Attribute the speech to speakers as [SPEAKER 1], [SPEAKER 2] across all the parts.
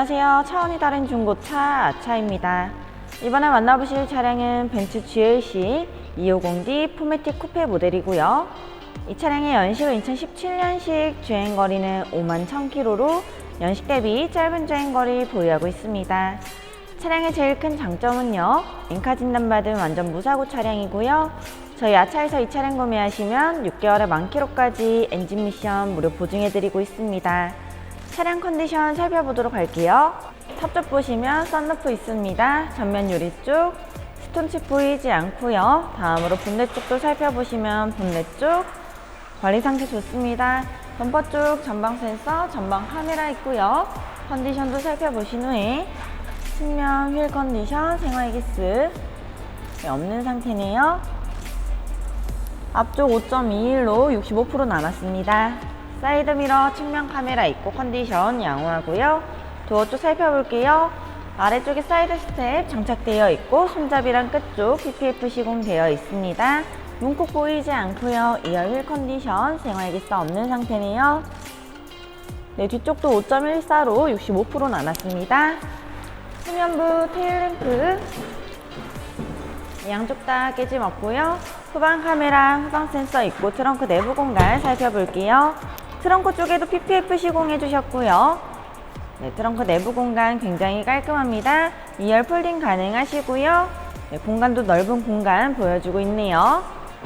[SPEAKER 1] 안녕하세요. 차원이 다른 중고차 아차입니다. 이번에 만나보실 차량은 벤츠 GLC 250D 포매틱 쿠페 모델이고요. 이 차량의 연식은 2017년식 주행거리는 5만 1000km로 연식 대비 짧은 주행거리 보유하고 있습니다. 차량의 제일 큰 장점은요. 인카 진단받은 완전 무사고 차량이고요. 저희 아차에서 이 차량 구매하시면 6개월에 만 킬로까지 엔진 미션 무료 보증해드리고 있습니다. 차량 컨디션 살펴보도록 할게요. 탑쪽 보시면 썬루프 있습니다. 전면 유리 쪽 스톤칩 보이지 않고요. 다음으로 본네 쪽도 살펴보시면 본네 쪽 관리 상태 좋습니다. 범퍼 쪽 전방 센서, 전방 카메라 있고요. 컨디션도 살펴보신 후에 측면 휠 컨디션, 생활 기스 네, 없는 상태네요. 앞쪽 5.21로 65% 남았습니다. 사이드 미러 측면 카메라 있고 컨디션 양호하고요. 도어 쪽 살펴볼게요. 아래쪽에 사이드 스텝 장착되어 있고 손잡이랑 끝쪽 PPF 시공되어 있습니다. 문콕 보이지 않고요. 2열 휠 컨디션 생활기스 없는 상태네요. 네, 뒤쪽도 5.14로 65% 남았습니다. 후면부 테일램프 양쪽 다 깨짐 없고요. 후방 카메라, 후방 센서 있고 트렁크 내부 공간 살펴볼게요. 트렁크 쪽에도 PPF 시공해 주셨고요. 네, 트렁크 내부 공간 굉장히 깔끔합니다. 2열 폴딩 가능하시고요. 네, 공간도 넓은 공간 보여주고 있네요.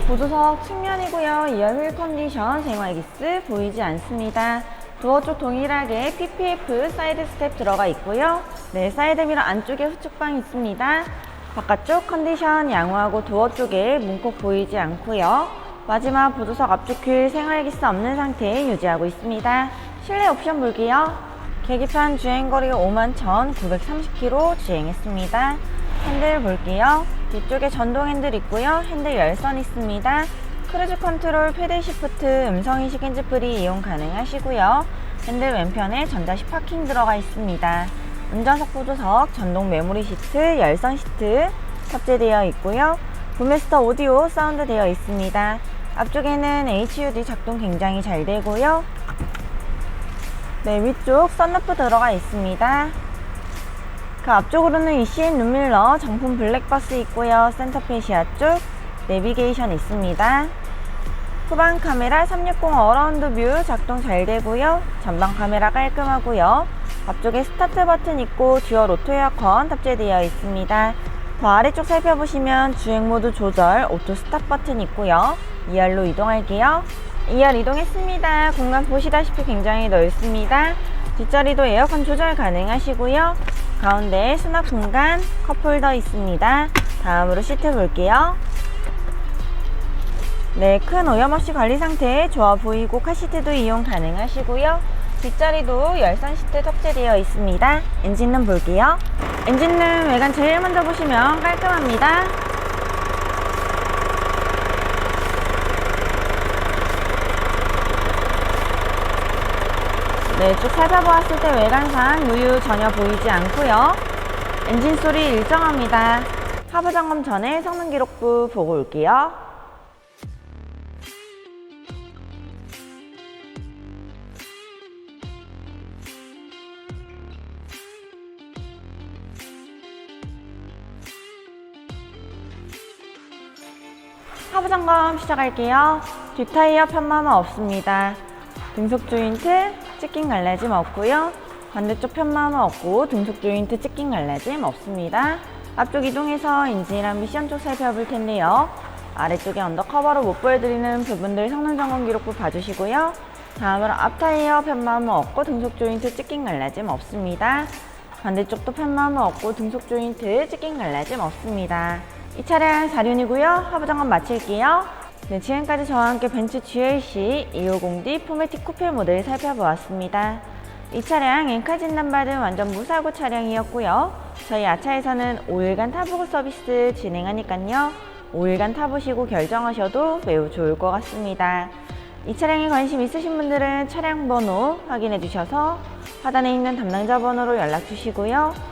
[SPEAKER 1] 보조석 측면이고요. 2열 휠 컨디션 생활기스 보이지 않습니다. 도어 쪽 동일하게 PPF 사이드 스텝 들어가 있고요. 네, 사이드 미러 안쪽에 후측방 있습니다. 바깥쪽 컨디션 양호하고 도어 쪽에 문콕 보이지 않고요. 마지막 보조석 앞쪽 휠 생활기스 없는 상태 유지하고 있습니다. 실내 옵션 볼게요. 계기판 주행거리가 5만 1,930km 주행했습니다. 핸들 볼게요. 뒤쪽에 전동 핸들 있고요. 핸들 열선 있습니다. 크루즈 컨트롤, 패들 시프트, 음성인식 핸즈프리 이용 가능하시고요. 핸들 왼편에 전자식 파킹 들어가 있습니다. 운전석 보조석, 전동 메모리 시트, 열선 시트 탑재되어 있고요. 부메스터 오디오 사운드 되어 있습니다. 앞쪽에는 HUD 작동 굉장히 잘 되고요. 네, 위쪽 썬루프 들어가 있습니다. 그 앞쪽으로는 ECN 룸밀러, 정품 블랙박스 있고요. 센터페시아 쪽 내비게이션 있습니다. 후방 카메라 360 어라운드 뷰 작동 잘 되고요. 전방 카메라 깔끔하고요. 앞쪽에 스타트 버튼 있고 듀얼 오토 에어컨 탑재되어 있습니다. 더 아래쪽 살펴보시면 주행 모드 조절 오토 스탑 버튼 있고요. 2열로 이동할게요. 2열 이동했습니다. 공간 보시다시피 굉장히 넓습니다. 뒷자리도 에어컨 조절 가능하시고요. 가운데 수납 공간 컵홀더 있습니다. 다음으로 시트 볼게요. 네, 큰 오염 없이 관리 상태 좋아 보이고 카시트도 이용 가능하시고요. 뒷자리도 열선 시트 탑재되어 있습니다. 엔진룸 볼게요. 엔진룸 외관 제일 먼저 보시면 깔끔합니다. 네, 쭉 살펴보았을 때 외관상 누유 전혀 보이지 않고요. 엔진 소리 일정합니다. 하부 점검 전에 성능 기록부 보고 올게요. 하부 점검 시작할게요. 뒷타이어 편마모 없습니다. 등속 조인트 찍힌 갈라짐 없고요. 반대쪽 편마모 없고 등속 조인트 찍힌 갈라짐 없습니다. 앞쪽 이동해서 인진이랑 미션 쪽 살펴볼 텐데요. 아래쪽에 언더커버로 못 보여드리는 부분들 성능 점검 기록부 봐주시고요. 다음으로 앞타이어 편마모 없고 등속 조인트 찍힌 갈라짐 없습니다. 반대쪽도 편마모 없고 등속 조인트 찍힌 갈라짐 없습니다. 이 차량 4륜이고요. 하부 점검 마칠게요. 네, 지금까지 저와 함께 벤츠 GLC 250D 포매틱 쿠페 모델 살펴보았습니다. 이 차량 엔카 진단받은 완전 무사고 차량이었고요. 저희 아차에서는 5일간 타보고 서비스 진행하니깐요. 5일간 타보시고 결정하셔도 매우 좋을 것 같습니다. 이 차량에 관심 있으신 분들은 차량 번호 확인해 주셔서 하단에 있는 담당자 번호로 연락 주시고요.